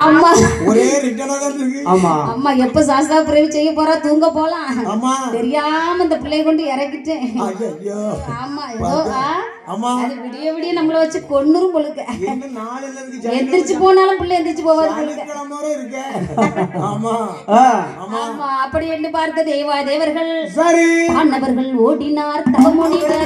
அம்மா. ஒரே ரிட்டனா தான் இருக்கு. ஆமா. அம்மா எப்ப சாஸ்தா பிறவி செய்ய போறா? தூங்க போலாம். ஆமா. தெரியாம இந்த பிள்ளைய கொண்டு இறக்கிட்டேன். ஐயோ ஆமா ஏதோ ஆ, ஆமா. அது விடிய விடிய நம்மள வச்சு கொன்னுரும் பொழுக்க எந்திரிச்சு போனாலும் பிள்ளை எந்திரிச்சு போவாது பொழுக்க ஆமா. ஆமா. அப்படி என்று பார்த்த தேவா தேவர்கள். சரி. ஆண்டவர்கள் ஓடினார் தவமுனிவர்.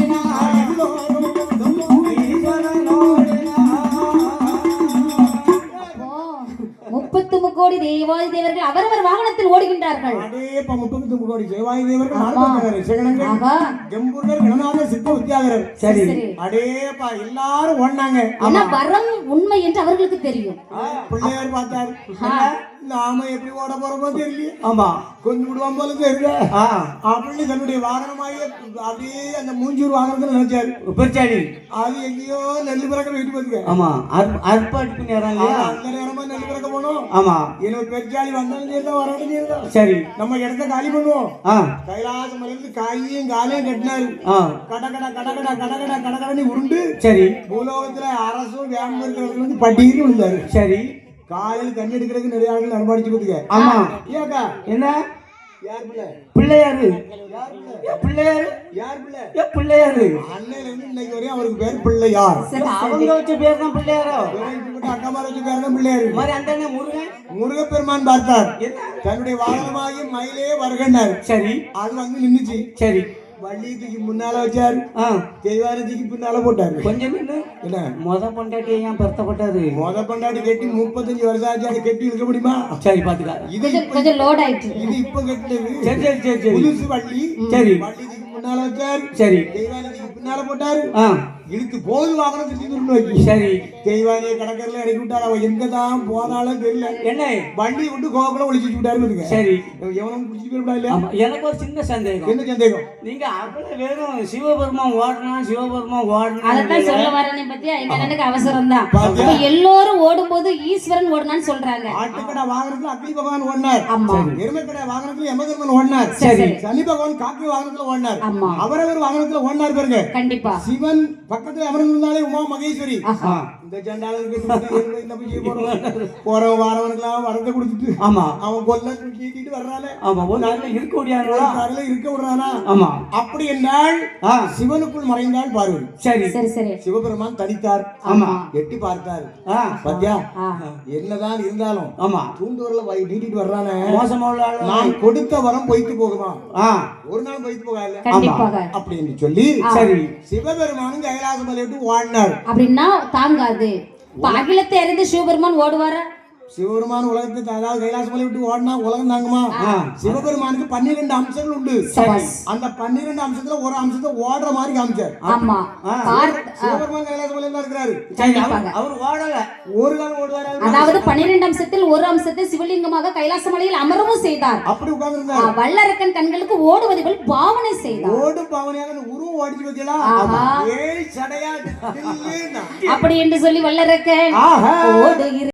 முப்பத்து முக்கோடி தேவாதி தேவர்கள் அவரவர் வாகனத்தில் ஓடுகின்றார்கள். அடேப்பா முப்பத்தி கோடி சேவாயி தேவர்கள் மாறுபட்டவர் சிகனங்கள் ஆகா ஜம்பூர்வர் கணநாதர் சித்த வித்யாகரர் சரி அடேப்பா எல்லாரும் ஓடினாங்க. ஏன்னா வரம் உண்மை என்று அவர்களுக்கு தெரியும். பிள்ளையார் பார்த்தார். நாம எப்படி ஓட போறோமோ தெரியல ஆமா. கொஞ்சம் விடுவான் போல தெரியல. அப்படின்னு தன்னுடைய வாகனமாக அப்படியே அந்த மூஞ்சூர் வாகனத்துல நினைச்சாரு. பெருச்சாடி அது எங்கேயோ நெல்லு பிறக்க வீட்டு பார்த்துக்க ஆமா. அர்ப்பாட்டுக்கு நேரம் அந்த நேரமா நெல்லு பிறக்க போனோம். ஆமா. எனக்கு பெருச்சாளி வந்தாலும் சரிதான் வரட்டும் சரிதான் சரி. நம்ம இடத்த காலி பண்ணுவோம். ஆ. கைலாச மலையிலிருந்து காயும் காலையும் கட்டினாரு. ஆ. உருண்டு சரி. பூலோகத்துல அரசும் வேணும் இருக்கிற இடத்துல வந்து பட்டின்னு விழுந்தாரு சரி. காலையில் தண்ணி எடுக்கிறதுக்கு நிறைய ஆட்கள் அனுமதிச்சு கொடுத்துக்க. ஆமா. ஏக்கா என்ன? பிள்ளையாரு. பிள்ளையாரு. பிள்ளையாரு. அன்னையில இருந்து இன்னைக்கு வரையும் அவருக்கு பேர் பிள்ளையார். அவங்க வச்ச பேர் தான் பிள்ளையாரோ அக்கா மாதிரி வச்சு பேர் தான் பிள்ளையார். மாதிரி அந்த முருகன். முருகப்பெருமான் பார்த்தார். தன்னுடைய வாகனமாகி மயிலே வருகன்னார். சரி. அது வந்து நின்னுச்சு. சரி. வள்ளியத்துக்கு முன்னால வச்சாரு. ஆ தெய்வாரத்துக்கு பின்னால போட்டாரு. கொஞ்சம் என்ன? மொத பொண்டாட்டி ஏன் பெருத்தப்பட்டது மொத பொண்டாட்டி கட்டி முப்பத்தஞ்சு வருஷம் ஆச்சு. அதை கட்டி இருக்க முடியுமா? சரி பாத்துக்கா. இது கொஞ்சம் லோட் ஆயிடுச்சு. இது இப்ப கட்டினது சரி சரி சரி சரி. புதுசு வள்ளி. சரி. வள்ளியத்துக்கு முன்னால வச்சாரு. சரி. தெய்வாரத்துக்கு பின்னால போட்டாரு. இழுத்து போது வாகனம் துருண்டு வைக்கி சரி. தெய்வானிய கடற்கரையில இறக்கி விட்டாரு? அவ எங்க தான் போனாலும் தெரியல. என்ன? வண்டி விட்டு கோகுல ஒளிச்சு விட்டாரு. சரி. எவனும் பிடிச்சி இல்லையா ஆமா எனக்கு ஒரு சின்ன சந்தேகம். என்ன சந்தேகம்? நீங்க அவ்வளவு வெறும் சிவபெருமான் ஓடணும் சிவபெருமான் அதைத்தான் ஓடணும் சொல்ல வரேனே பத்தியா? எங்க அண்ணனுக்கு அவசரம் தான் எல்லோரும் ஓடும்போது ஈஸ்வரன் ஓடுனான்னு சொல்றாங்க. ஆட்டுக்கடை வாகனத்துல அக்னி பகவான் ஓடினார். ஆமா. எருமைக்கடை வாகனத்துல யமதர்மன் ஓடினார். சரி. சனி பகவான் காக்கை வாகனத்துல ஓடினார். ஆமா. அவரவர் வாகனத்துல ஓடினார் பாருங்க. கண்டிப்பா. சிவன் பக்கத்துல அமர்ந்திருந்தாலே உமா மகேஸ்வரி. இந்த செய்ய போறோம்? போற வாரவனுக்கெல்லாம் வரத்தை கொடுத்துட்டு ஆமா. அவன் கொல்ல தூக்கிட்டு வர்றானே. ஆமா ஒரு நாள்ல இருக்க முடியாதுங்களா காரில் இருக்க விடுறானா? ஆமா. அப்படி என்றால் சிவனுக்குள் மறைந்தாள் பார்வதி சரி. சரி சரி. சிவபெருமான் தனித்தார். ஆமா. எட்டி பார்த்தார். பாத்தியா. என்னதான் இருந்தாலும் ஆமா. தூண்டுவரில் நீட்டிட்டு வர்றானே. மோசமா நான் கொடுத்த வரம் பொய்த்து போகுமா? ஒரு நாள் பொய்த்து போகல கண்டிப்பாக. அப்படின்னு சொல்லி சரி. சிவபெருமானும் கைலாச வாழ்னார் அப்படின்னா தாங்காது. அகிலத்தை அறிந்து சிவபெருமான் ஓடுவாரா? சிவபெருமான் உலகத்தை அதாவது கைலாச மலை விட்டு ஓடினா உலகம் தாங்குமா. சிவபெருமானுக்கு பன்னிரெண்டு அம்சங்கள் உண்டு. அந்த பன்னிரெண்டு அம்சத்துல ஒரு அம்சத்தை ஓடுற மாதிரி காமிச்சார். சிவபெருமான் கைலாச மலையில தான் இருக்கிறாரு. அவர் ஓடல. ஒரு காலம் ஓடுவார். அதாவது பன்னிரெண்டு அம்சத்தில் ஒரு அம்சத்தை சிவலிங்கமாக கைலாச மலையில் அமரவும் செய்தார். அப்படி உட்கார்ந்து வல்லரக்கன் கண்களுக்கு ஓடுவது போல் பாவனை செய்தார். ஓடு பாவனையாக உருவம் ஓடிச்சு ஆஹா. ஏய் சடையா. அப்படி என்று சொல்லி வல்லரக்கன் ஓடுகிற